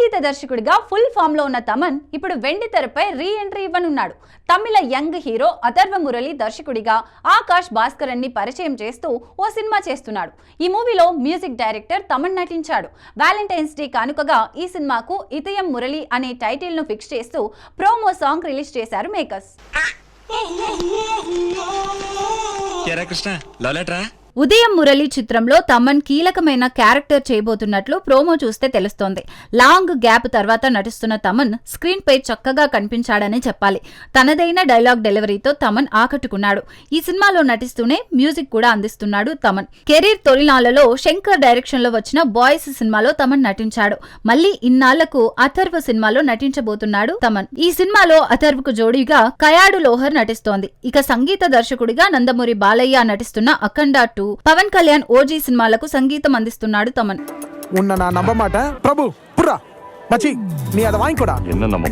సంగీత దర్శకుడిగా ఫుల్ ఫామ్లో ఉన్న తమన్ ఇప్పుడు వెండి తెరపై రీ ఎంట్రీ ఇవ్వనున్నాడు. తమిళ యంగ్ హీరో అథర్వ మురళి దర్శకుడిగా ఆకాష్ భాస్కరన్ని పరిచయం చేస్తూ ఓ సినిమా చేస్తున్నాడు. ఈ మూవీలో మ్యూజిక్ డైరెక్టర్ తమన్ నటించాడు. వ్యాలంటైన్స్ డే కానుకగా ఈ సినిమాకు ఇతయం మురళి అనే టైటిల్ను ఫిక్స్ చేస్తూ ప్రోమో సాంగ్ రిలీజ్ చేశారు మేకర్స్. ఉదయం మురళి చిత్రంలో తమన్ కీలకమైన క్యారెక్టర్ చేయబోతున్నట్లు ప్రోమో చూస్తే తెలుస్తోంది. లాంగ్ గ్యాప్ తర్వాత నటిస్తున్న తమన్ స్క్రీన్ పై చక్కగా కనిపించాడని చెప్పాలి. తనదైన డైలాగ్ డెలివరీతో తమన్ ఆకట్టుకున్నాడు. ఈ సినిమాలో నటిస్తూనే మ్యూజిక్ కూడా అందిస్తున్నాడు తమన్. కెరీర్ తొలినాళ్ళలో శంకర్ డైరెక్షన్లో వచ్చిన బాయ్స్ సినిమాలో తమన్ నటించాడు. మళ్ళీ ఇన్నాళ్ళకు అథర్వ సినిమాలో నటించబోతున్నాడు తమన్. ఈ సినిమాలో అథర్వకు జోడీగా కయాడు లోహర్ నటిస్తోంది. ఇక సంగీత దర్శకుడిగా నందమూరి బాలయ్య నటిస్తున్న అఖండ టూ పవన్ కళ్యాణ్ ఓజీ సినిమాలకు సంగీతం అందిస్తున్నాడు తమన్ உன்னை நான் நம்ப மாட்டேன் பிரபு புறா மச்சி நீ அதை வாங்கிக்கோடா என்ன நம்ம